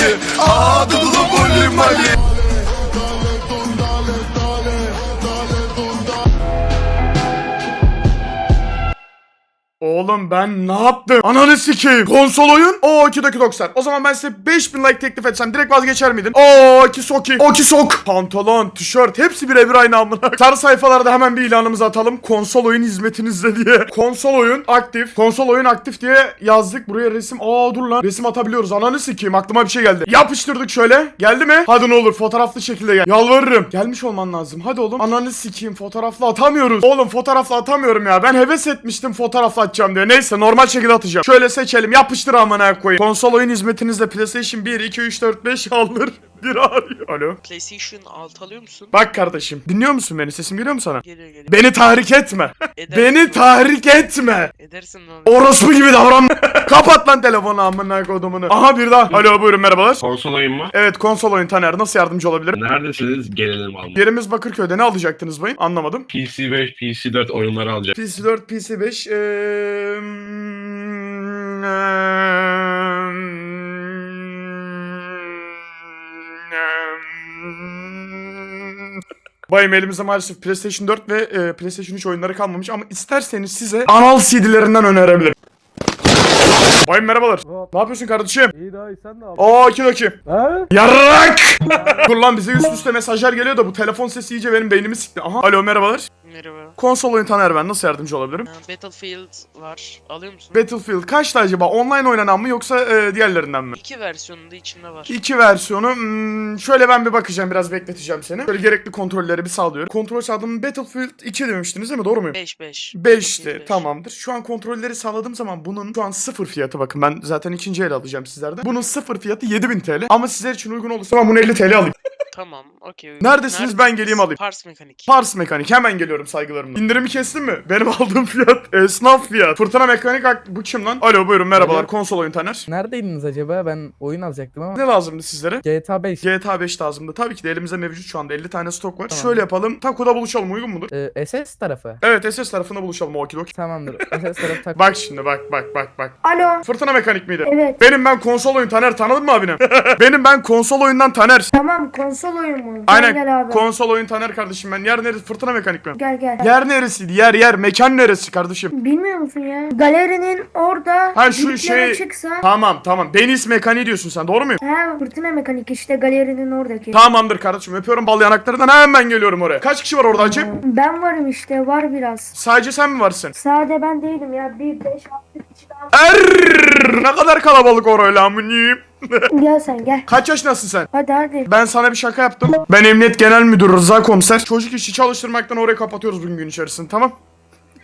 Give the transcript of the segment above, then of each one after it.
Mali. Aa Dudulu Bully Mali Oğlum ben ne yaptım? Ananı sikeyim. Konsol oyun. O 2 dakika 90. O zaman ben size 5000 like teklif etsem direkt vazgeçer miydin? O 2 soki. O 2 sok. Pantolon, tişört hepsi birebir aynı amına. Sarı sayfalarda hemen bir ilanımızı atalım. Konsol oyun hizmetinizde diye. Konsol oyun aktif. Konsol oyun aktif diye yazdık. Buraya resim. Aa dur lan. Resim atabiliyoruz. Ananı sikeyim. Aklıma bir şey geldi. Yapıştırdık şöyle. Geldi mi? Hadi ne olur fotoğraflı şekilde gel. Yalvarırım. Gelmiş olman lazım. Hadi oğlum. Ananı sikeyim. Fotoğraflı atamıyoruz. Oğlum fotoğraflı atamıyorum ya. Ben heves etmiştim fotoğraflı atacağım diye. Neyse normal şekilde atacağım. Şöyle seçelim. Yapıştır amına koyayım. Konsol oyun hizmetinizde PlayStation 1, 2, 3, 4, 5 alır. Bir arıyor. Alo. PlayStation 6 alıyor musun? Bak kardeşim. Dinliyor musun beni? Sesim geliyor mu sana? Geliyor geliyor. Beni tahrik etme. Edersin Beni tahrik etme. Edersin lan. Orospu gibi davran. Kapat lan telefonu amına kodumunu. Aha bir daha. Alo buyurun merhabalar. Konsol oyun mu? Evet konsol oyun Taner nasıl yardımcı olabilirim? Neredesiniz? Gelelim almaya. Yerimiz Bakırköy'de ne alacaktınız bayım? Anlamadım. PC5, PC4 oyunları alacağım. PC4, PC5 eee... Bayım elimizde maalesef PlayStation 4 ve e, PlayStation 3 oyunları kalmamış ama isterseniz size anal CD'lerinden önerebilirim. Bayım merhabalar. Ne yapıyorsun kardeşim? İyi daha iyi sen ne yapıyorsun? Aa iki dakika. Ha? Yarrak! Dur lan bize üst üste mesajlar geliyor da bu telefon sesi iyice benim beynimi sikti. Aha. Alo merhabalar. Merhaba. Konsol oyun Taner ben nasıl yardımcı olabilirim? Ee, Battlefield var. Alıyor musun? Battlefield kaçta acaba? Online oynanan mı yoksa e, diğerlerinden mi? İki versiyonunda içinde var. İki versiyonu. Hmm, şöyle ben bir bakacağım biraz bekleteceğim seni. Böyle gerekli kontrolleri bir sağlıyorum. Kontrol sağladığım Battlefield 2 demiştiniz değil mi? Doğru muyum? 5 5. 5'ti tamamdır. Şu an kontrolleri sağladığım zaman bunun şu an sıfır fiyatı bakın ben zaten ikinci el alacağım sizlerden. Bunun sıfır fiyatı 7000 TL ama sizler için uygun olursa ben bunu 50 TL alayım. Tamam. Okey. Neredesiniz? Ben geleyim alayım. Pars mekanik. Pars mekanik hemen geliyorum saygılarımla. İndirimi kestin mi? Benim aldığım fiyat esnaf fiyat. Fırtına mekanik ak- bu kim lan? Alo buyurun merhabalar Alo. konsol oyun Taner. Neredeydiniz acaba? Ben oyun alacaktım ama. Ne lazımdı sizlere? GTA 5. GTA 5 lazımdı. Tabii ki de elimizde mevcut şu anda 50 tane stok var. Tamam. Şöyle yapalım. Tako'da buluşalım uygun mudur? Ee, SS tarafı. Evet SS tarafında buluşalım o okidok. Tamamdır. SS tarafı tak. Bak şimdi bak bak bak bak. Alo. Fırtına mekanik miydi? Evet. Benim ben konsol oyun Taner tanıdın mı abini? Benim ben konsol oyundan Taner. Tamam konsol oyun mu? Gel Aynen gel abi. konsol oyun Taner kardeşim ben. Yer neresi? Fırtına mekanik mi? gel gel. Yer neresiydi? Yer yer. Mekan neresi kardeşim? Bilmiyor musun ya? Galerinin orada Ha, şu şey- çıksa. Tamam tamam. Deniz mekaniği diyorsun sen doğru muyum? Ha fırtına mekanik işte galerinin oradaki. Tamamdır kardeşim öpüyorum bal yanaklarından hemen geliyorum oraya. Kaç kişi var orada acı? Ben varım işte var biraz. Sadece sen mi varsın? Sade ben değilim ya. Bir beş altı kişi daha. Er ne kadar kalabalık orayla amınıyım. Gel sen gel. Kaç yaşındasın sen? Hadi hadi. Ben sana bir şaka yaptım. Ben Emniyet Genel Müdürü Rıza Komiser. Çocuk işi çalıştırmaktan orayı kapatıyoruz bugün gün içerisinde tamam?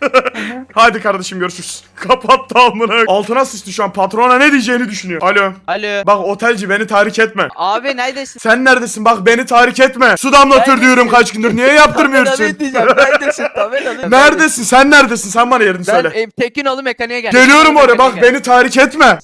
Hadi kardeşim görüşürüz. Kapat amına. Altına sıçtı şu an patrona ne diyeceğini düşünüyor. Alo. Alo. Bak otelci beni tahrik etme. Abi neredesin? Sen neredesin? Bak beni tahrik etme. Su damlatır diyorum kaç gündür. Niye yaptırmıyorsun? Tabela diyeceğim. Neredesin? Tabela diyeceğim. Neredesin? Sen neredesin? Sen bana yerini Ben söyle. em, Tekinoğlu mekaniğe gel. Geliyorum oraya. Bak beni tahrik etme.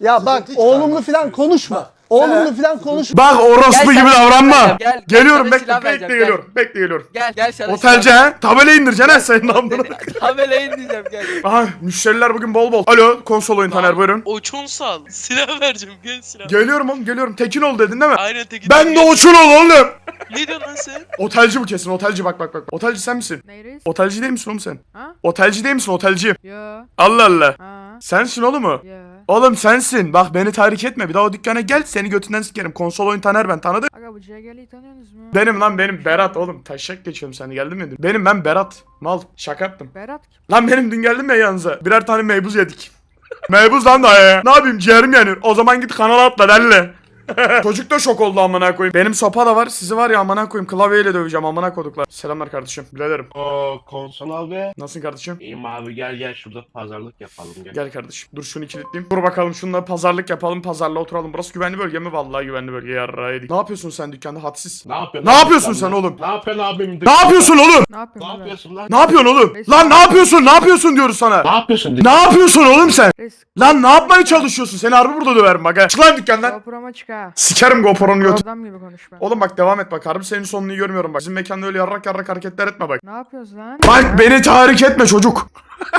Ya bak oğlumlu falan konuşma. Oğlumlu falan konuşma. Bak orospu Gel, gibi davranma. gel, gel, Geliyorum sana bekle silah bekle vereceğim, gel. geliyorum. Bekle geliyorum. Gel gel sana. Otelci ha? Tabela indireceksin ha senin amına. Tabela indireceğim gel. Aha müşteriler bugün bol bol. Alo konsol oyun Taner buyurun. Oçun sal. Silah vereceğim. Gel silah. Geliyorum oğlum geliyorum. Tekin ol dedin değil mi? Aynen tekin. Ben de uçun ol oğlum. Ne diyorsun lan sen? Otelci bu kesin otelci bak bak bak. Otelci sen misin? Neyreyiz? Otelci değil misin oğlum sen? Ha? Otelci değil misin otelci? Ya. Allah Allah. Ha. Sensin oğlum mu? Ya. Oğlum sensin. Bak beni tahrik etme. Bir daha o dükkana gel seni götünden sikerim. Konsol oyun Taner ben tanıdın. Aga bu CGL'yi tanıyorsunuz mu? Benim lan benim Berat oğlum. Taşak geçiyorum seni geldin mi? Benim ben Berat. Mal şaka yaptım. Berat kim? Lan benim dün geldim ya yanınıza. Birer tane meybuz yedik. meybuz lan da ya. Ne yapayım ciğerim yanıyor. O zaman git kanala atla derle. Çocuk da şok oldu amına koyayım. Benim sopa da var. Sizi var ya amına koyayım. Klavyeyle döveceğim amına koduklar. Selamlar kardeşim. Biraderim. O konsol abi. Nasılsın kardeşim? İyiyim abi gel gel şurada pazarlık yapalım gel. Gel kardeşim. Dur şunu kilitleyeyim. Dur bakalım şununla pazarlık yapalım. Pazarla oturalım. Burası güvenli bölge mi? Vallahi güvenli bölge. Yarrağı yedik. Ne yapıyorsun sen dükkanda? Hadsiz. Ne yapıyorsun? Ne yapıyorsun sen oğlum? Ne yapıyorsun abim? Ne yapıyorsun oğlum? Ne yapıyorsun? Ne yapıyorsun lan? Ne yapıyorsun oğlum? Lan ne yapıyorsun? Ne yapıyorsun diyoruz sana. Ne yapıyorsun? Ne yapıyorsun oğlum sen? Risk. Lan ne yapmaya çalışıyorsun? Seni harbi burada döverim bak ha. Çık lan dükkandan. GoPro'ma çık ha. Sikerim GoPro'nun götü. Adam gibi konuşma. Oğlum bak devam et bak harbi senin sonunu görmüyorum bak. Bizim mekanda öyle yarrak yarrak hareketler etme bak. Ne yapıyorsun lan? Bak beni tahrik etme çocuk.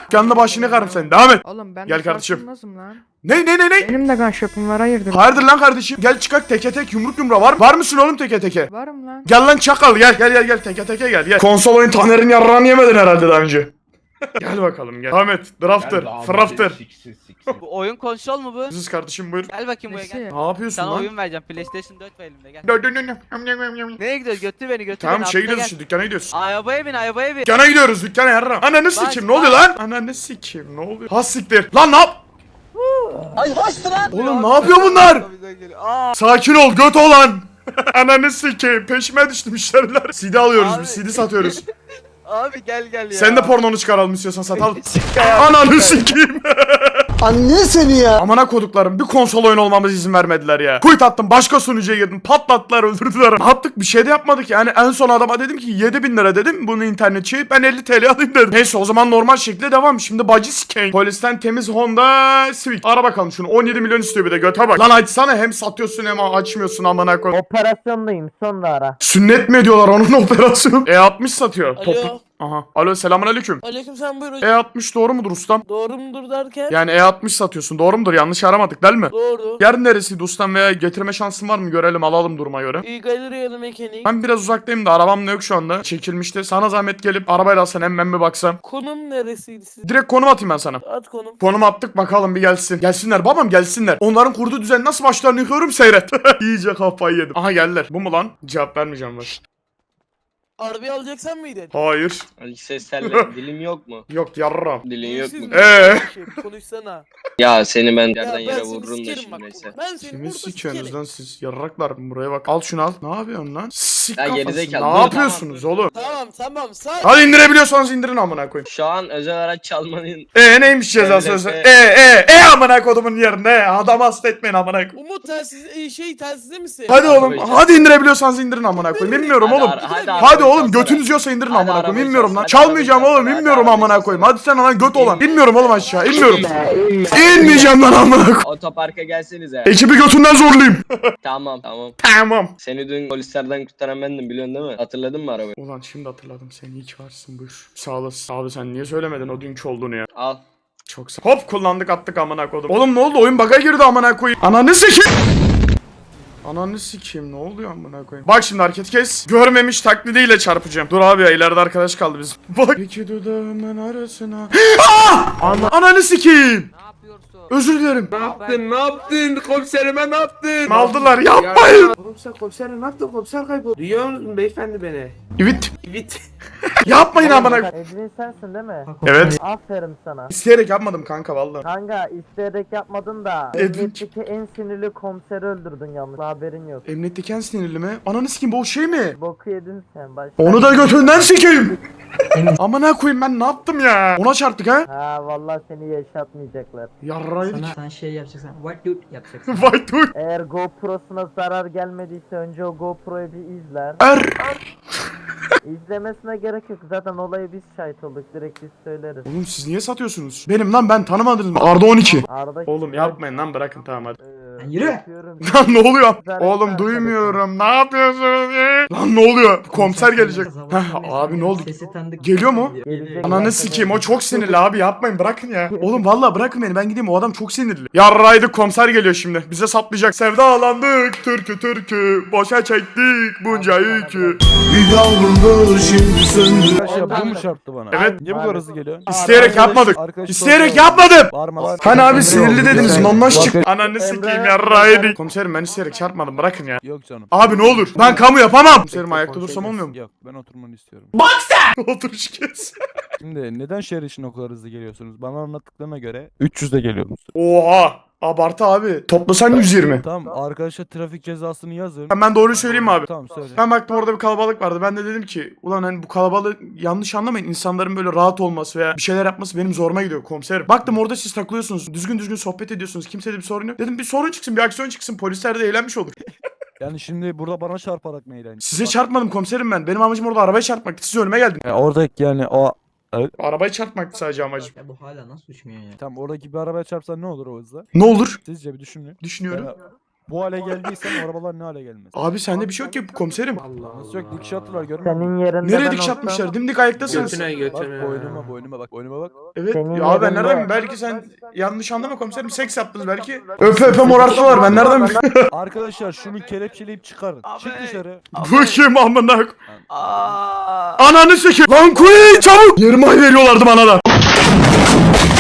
Dükkanına başını yakarım senin devam et. Oğlum ben Gel de kardeşim. lan. Ne ne ne ne? Benim de gunshop'um var hayırdır? Hayırdır lan kardeşim? Gel çıkak teke tek yumruk yumruğa var. Var mısın oğlum teke teke? Varım lan. Gel lan çakal gel gel gel gel teke teke gel gel. Konsol oyun Taner'in yarrağını yemedin herhalde daha önce. Gel bakalım gel. Ahmet, drafter, frafter. siksin, siksin. Bu oyun konsol mu bu? Biziz kardeşim buyur. Gel bakayım buraya gel. Ne yapıyorsun Sana lan? oyun vereceğim. PlayStation 4 var elimde gel. Dö- dö- dö- dö- dö- Nereye gidiyoruz? Götür beni götür Tamam beni. şey gidiyoruz şimdi dükkana gidiyoruz. Arabaya bin arabaya bin. Dükkana gidiyoruz dükkana yarra. Ananı sikim ne oluyor lan? Ananı sikim ne oluyor? Has siktir. Lan ne yap? Ay hoştu lan. Oğlum ne yapıyor bunlar? Aa, Sakin ol göt olan. Ananı sikeyim peşime düştü müşteriler. CD alıyoruz Abi. biz CD satıyoruz. abi gel gel ya. Sen de pornonu çıkaralım istiyorsan satalım. Ananı sikeyim. Anne seni ya. Amına koduklarım bir konsol oyun olmamız izin vermediler ya. Kuyut attım başka sunucuya girdim patlattılar öldürdüler. Ne yaptık bir şey de yapmadık yani en son adama dedim ki 7000 lira dedim bunu internetçi ben 50 TL alayım dedim. Neyse o zaman normal şekilde devam. Şimdi bacı sikeyim. Polisten temiz Honda Civic. Ara bakalım şunu 17 milyon istiyor bir de göte bak. Lan açsana hem satıyorsun hem açmıyorsun amına koy. Operasyondayım sonra ara. Sünnet mi ediyorlar onun operasyonu? E60 satıyor. Alo. Toplu- Aha. Alo selamünaleyküm. Aleyküm sen buyur hocam. E60 doğru mudur ustam? Doğru mudur derken? Yani E60 satıyorsun doğru mudur? Yanlış aramadık değil mi? Doğru. Yer neresiydi ustam veya getirme şansın var mı? Görelim alalım duruma göre. İyi galeri yanı mekanik. Ben biraz uzaktayım da arabam yok şu anda. Çekilmişti. Sana zahmet gelip arabayla alsan hem ben bir baksam. Konum neresiydi sizin? Direkt konum atayım ben sana. At konum. Konum attık bakalım bir gelsin. Gelsinler babam gelsinler. Onların kurduğu düzen nasıl başlarını yıkıyorum seyret. İyice kafayı yedim. Aha geldiler. Bu mu lan? Cevap vermeyeceğim ben. Arabayı alacaksan mıydın? Hayır. Seslerle dilim yok mu? Yok yarram. Dilin yok mu? Ee? şey, Konuşsana. Ya seni ben yerden yere vururum da şimdi neyse. Ben seni Kimi burada sikerim. lan siz? Yarraklar buraya bak. Al şunu al. Ne yapıyorsun lan? Sik Ya kafası. gerizekalı, Ne dur, yapıyorsunuz tamam, oğlum? Tamam tamam say. Hadi indirebiliyorsanız indirin amına koyayım. Şu an özel araç çalmanın E neymiş cezası evet. E e e amına kodumun yerine. Adam hasta etmeyin amına koyayım. Umut telsiz e, şey telsizde misin? Hadi oğlum Arabayı hadi indirebiliyorsanız indirin amına koyayım. Bilmiyorum oğlum. ara- hadi Hadi arabayı oğlum çalsana. götünüz yiyorsa indirin Hadi amına koyayım. arabayı Bilmiyorum lan. çalsana, hadi Çalmayacağım arabayı oğlum. çalsana, Bilmiyorum hadi amına arabayı koyayım. Hadi sen lan göt olan. Bilmiyorum oğlum aşağı. Bilmiyorum. İnmeyeceğim lan amına koyayım. otoparka gelsenize. Ekibi götünden zorlayayım. tamam tamam. Tamam. Seni dün polislerden kurtaran bendim biliyorsun değil mi? Hatırladın mı arabayı? Ulan şimdi hatırladım. Sen iyi ki varsın buyur. Sağ olasın. Abi sen niye söylemedin o dünkü olduğunu ya? Al. Çok sağ Hop kullandık attık amına koydum. Oğlum ne oldu? Oyun bug'a girdi amına koyayım. Ananı sikeyim. Ananı sikeyim ne oluyor amına koyayım? Bak şimdi hareket kes. Görmemiş taklidiyle çarpacağım. Dur abi ya ileride arkadaş kaldı bizim. Bak. İki dudağımın arasına. Ah! Ananı sikeyim. Özür dilerim. Ne yaptın? Ne yaptın? Komiserime ne yaptın? Aldılar yapmayın. Komiser komiser ne yaptı komiser kayboldu. Duyuyor musun beyefendi beni? Evet. Evet. Yapmayın amına. Edwin sensin değil mi? Evet. Aferin sana. İsteyerek yapmadım kanka vallahi. Kanka isteyerek yapmadın da Edwin- emniyetteki en sinirli komiseri öldürdün yalnız haberin yok. Emniyetteki en sinirli mi? Ananı sikeyim bu o şey mi? Boku yedin sen baş. Onu da götünden sikeyim. Amına koyayım ben ne yaptım ya? Ona çarptık ha? Ha vallahi seni yaşatmayacaklar. Yarraydık. Sen şey yapacaksın. What dude yapacaksın. Vay dur. Eğer GoPro'suna zarar gelmediyse önce o GoPro'yu bir izler. Er. İzlemesine gerek yok zaten olayı biz şahit olduk direkt biz söyleriz. Oğlum siz niye satıyorsunuz? Benim lan ben tanımadınız mı? Arda 12. Arada Oğlum yapmayın lan bırakın tamam hadi. Ee, yürü. yapıyorum. Lan ne oluyor? Oğlum duymuyorum. Ne yapıyorsunuz ya? Lan ne oluyor? Komiser gelecek. Heh, abi ne oldu? Sesi tanıdık. Geliyor mu? Gelecek Ananı sikeyim o çok sinirli abi yapmayın bırakın ya. Oğlum vallahi bırakın beni ben gideyim o adam çok sinirli. Yarraydık komiser geliyor şimdi bize saplayacak. Sevdalandık türkü türkü boşa çektik bunca yükü. bu mu çarptı bana? Evet Niye bu kadar hızlı geliyor? isteyerek yapmadık. Arkadaş İsteyerek yapmadım. Bağırma lan. Hani abi sinirli dediniz Bak- çıktı. Ananı sikeyim yarraydık. Komiserim ben isteyerek çarpmadım bırakın ya. Yok canım. Abi ne olur ben kamu yapamam. Komiserim ayakta dursam olmuyor mu? Yok ben oturmanı istiyorum. Otur kez. Şimdi neden şehir için o kadar hızlı geliyorsunuz? Bana anlattıklarına göre 300'de geliyorsunuz. Oha abartı abi. Toplasan 120. Tamam arkadaşa trafik cezasını yazın. Ben doğruyu söyleyeyim mi abi? Tamam söyle. Ben baktım orada bir kalabalık vardı. Ben de dedim ki ulan hani bu kalabalığı yanlış anlamayın. insanların böyle rahat olması veya bir şeyler yapması benim zoruma gidiyor komiserim. Baktım orada siz takılıyorsunuz. Düzgün düzgün sohbet ediyorsunuz. Kimsede bir sorun yok. Dedim bir sorun çıksın bir aksiyon çıksın. Polisler de eğlenmiş olur. Yani şimdi burada bana çarparak mı eğlendin? Size çarpmadım komiserim ben. Benim amacım orada arabaya çarpmak. Siz önüme geldin. Ya orada yani o Arabayı çarpmak sadece amacım. Ya bu hala nasıl uçmuyor ya? Tamam oradaki bir arabaya çarpsan ne olur o hızla? Ne olur? Sizce bir düşünün. Düşünüyorum. Yani bu hale geldiysen arabalar ne hale gelmez? Abi sende bir şey yok ki komiserim. Nasıl yok dikiş attılar görmüyor musun? Senin yerinde Nereye ben dikiş olsam- atmışlar? Dimdik ayaktasınız. Bak boynuma boynuma bak boynuma bak. Evet. Senin Ya abi ben yerinde- nereden bileyim? Belki sen yanlış anlama komiserim. Seks yaptınız belki. Öpe öpe morarttılar. Ben nereden bileyim? Arkadaşlar şunu kelepçeleyip çıkarın. Çık dışarı. Bu kim amına? Ananı sikeyim. Lan kuy çabuk. Yarım ay veriyorlardı bana da.